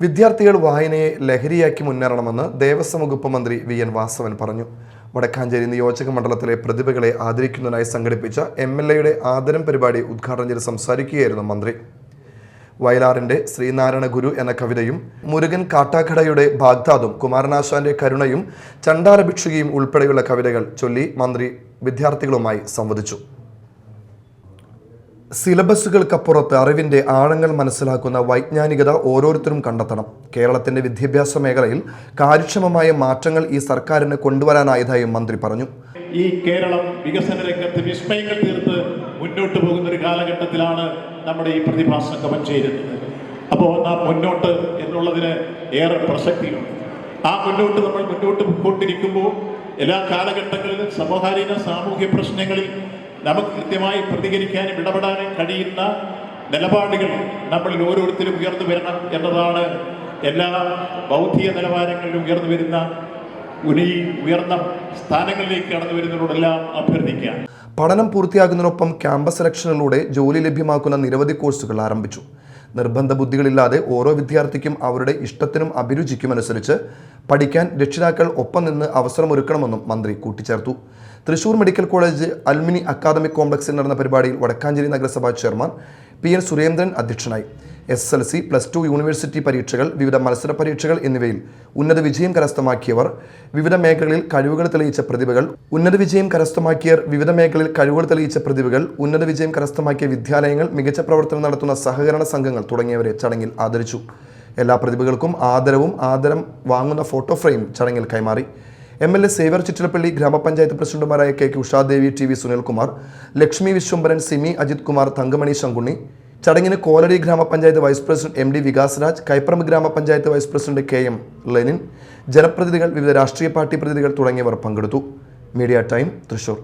വിദ്യാർത്ഥികൾ വായനയെ ലഹരിയാക്കി മുന്നേറണമെന്ന് ദേവസ്വം വകുപ്പ് മന്ത്രി വി എൻ വാസവൻ പറഞ്ഞു. വടക്കാഞ്ചേരി നിയോജക മണ്ഡലത്തിലെ പ്രതിഭകളെ ആദരിക്കുന്നതിനായി സംഘടിപ്പിച്ച എം എൽ എയുടെ ആദരം പരിപാടി ഉദ്ഘാടനം ചെയ്ത് സംസാരിക്കുകയായിരുന്നു മന്ത്രി. വയലാറിന്റെ ശ്രീനാരായണ ഗുരു എന്ന കവിതയും മുരുകൻ കാട്ടാക്കടയുടെ ബാഗ്ദാദും കുമാരനാശാന്റെ കരുണയും ചണ്ടാല ഭിക്ഷുകയും ഉൾപ്പെടെയുള്ള കവിതകൾ ചൊല്ലി മന്ത്രി വിദ്യാർത്ഥികളുമായി സംവദിച്ചു. സിലബസുകൾക്കപ്പുറത്ത് അറിവിന്റെ ആഴങ്ങൾ മനസ്സിലാക്കുന്ന വൈജ്ഞാനികത ഓരോരുത്തരും കണ്ടെത്തണം. കേരളത്തിന്റെ വിദ്യാഭ്യാസ മേഖലയിൽ കാര്യക്ഷമമായ മാറ്റങ്ങൾ ഈ സർക്കാരിന് കൊണ്ടുവരാനായതായും മന്ത്രി പറഞ്ഞു. ഈ കേരളം വികസന രംഗത്ത് വിസ്മയങ്ങൾ തീർത്ത് മുന്നോട്ട് പോകുന്ന ഒരു കാലഘട്ടത്തിലാണ് നമ്മുടെ ഈ പ്രതിഭാസംഗമം ചേരുന്നത്. അപ്പോൾ നാം മുന്നോട്ട് എന്നുള്ളതിന് ഏറെ പ്രസക്തിയുണ്ട്. ആ മുന്നോട്ട് നമ്മൾ മുന്നോട്ട് പോയിക്കൊണ്ടിരിക്കുമ്പോൾ എല്ലാ കാലഘട്ടങ്ങളിലും സമകാലീന സാമൂഹ്യ പ്രശ്നങ്ങളിൽ നമുക്ക് കൃത്യമായി പ്രതികരിക്കാനും ഇടപെടാനും കഴിയുന്ന നിലപാടുകൾ നമ്മളിൽ ഓരോരുത്തരും ഉയർന്നു വരണം എന്നതാണ് എല്ലാ ബൗദ്ധിക നിലവാരങ്ങളിലും ഉയർന്നു വരുന്ന ഉയർന്ന സ്ഥാനങ്ങളിലേക്ക് കടന്നു വരുന്നവരോടെല്ലാം അഭ്യർത്ഥിക്കുക. പഠനം പൂർത്തിയാക്കുന്നതിനൊപ്പം ക്യാമ്പസ് സെലക്ഷനിലൂടെ ജോലി ലഭ്യമാക്കുന്ന നിരവധി കോഴ്സുകൾ ആരംഭിച്ചു. നിർബന്ധ ബുദ്ധികളില്ലാതെ ഓരോ വിദ്യാർത്ഥിക്കും അവരുടെ ഇഷ്ടത്തിനും അഭിരുചിക്കും അനുസരിച്ച് പഠിക്കാൻ രക്ഷിതാക്കൾ ഒപ്പം നിന്ന് അവസരമൊരുക്കണമെന്നും മന്ത്രി കൂട്ടിച്ചേർത്തു. Thrissur medical college alumni academic കോംപ്ലക്സിൽ നടന്ന പരിപാടിയിൽ വടക്കാഞ്ചേരി നഗരസഭാ ചെയർമാൻ പി എൻ സുരേന്ദ്രൻ അധ്യക്ഷനായി. S L C plus two university പരീക്ഷകൾ വിവിധ മത്സര പരീക്ഷകൾ എന്നിവയിൽ ഉന്നത വിജയം കരസ്ഥമാക്കിയവർ വിവിധ മേഖലകളിൽ കഴിവുകൾ തെളിയിച്ച പ്രതിഭകൾ ഉന്നത വിജയം കരസ്ഥമാക്കിയവർ വിവിധ മേഖലകളിൽ കഴിവുകൾ തെളിയിച്ച പ്രതിഭകൾ ഉന്നത വിജയം കരസ്ഥമാക്കിയ വിദ്യാലയങ്ങൾ മികച്ച പ്രവർത്തനം നടത്തുന്ന സഹകരണ സംഘങ്ങൾ തുടങ്ങിയവരെ ചടങ്ങിൽ ആദരിച്ചു. എല്ലാ പ്രതിഭകൾക്കും ആദരവും ആദരം വാങ്ങുന്ന ഫോട്ടോ ഫ്രെയിം ചടങ്ങിൽ കൈമാറി. M L A Xavier Chittilappilly ഗ്രാമപഞ്ചായത്ത് പ്രസിഡന്റുമാരായ K K Ushadevi T V Sunilkumar Lakshmi Viswambharan Simi Ajith Kumar Thankamani Sankunni. ചടങ്ങിന് കോലടി ഗ്രാമപഞ്ചായത്ത് vice president M D Vikasraj Kaiparambu ഗ്രാമപഞ്ചായത്ത് vice president K M Lenin ജനപ്രതിനിധികൾ വിവിധ രാഷ്ട്രീയ പാർട്ടി പ്രതിനിധികൾ തുടങ്ങിയവർ പങ്കെടുത്തു. Media time Thrissur.